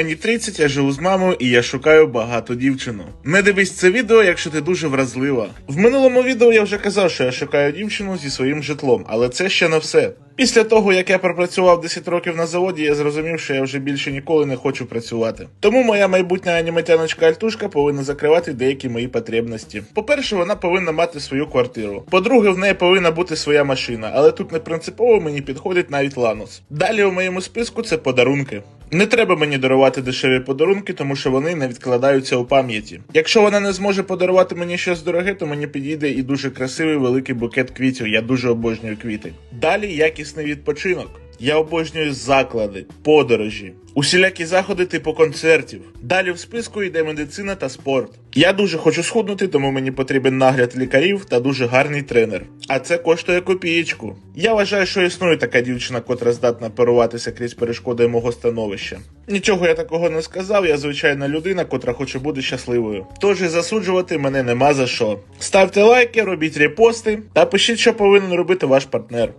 Мені 30, я живу з мамою і я шукаю багато дівчину. Не дивись це відео, якщо ти дуже вразлива. В минулому відео я вже казав, що я шукаю дівчину зі своїм житлом, але це ще не все. Після того, як я пропрацював 10 років на заводі, я зрозумів, що я вже більше ніколи не хочу працювати. Тому моя майбутня аніматяночка Альтушка повинна закривати деякі мої потребності. По-перше, вона повинна мати свою квартиру. По-друге, в неї повинна бути своя машина, але тут не принципово мені підходить навіть Ланос. Далі у моєму списку це подарунки. Не треба мені дарувати дешеві подарунки, тому що вони не відкладаються у пам'яті. Якщо вона не зможе подарувати мені щось дороге, то мені підійде і дуже красивий великий букет квітів. Я дуже обожнюю квіти. Далі якісний відпочинок. Я обожнюю заклади, подорожі, усілякі заходи типу концертів. Далі в списку йде медицина та спорт. Я дуже хочу схуднути, тому мені потрібен нагляд лікарів та дуже гарний тренер. А це коштує копієчку. Я вважаю, що існує така дівчина, котра здатна паруватися крізь перешкоди мого становища. Нічого я такого не сказав, я звичайна людина, котра хоче бути щасливою. Тож і засуджувати мене нема за що. Ставте лайки, робіть репости та пишіть, що повинен робити ваш партнер.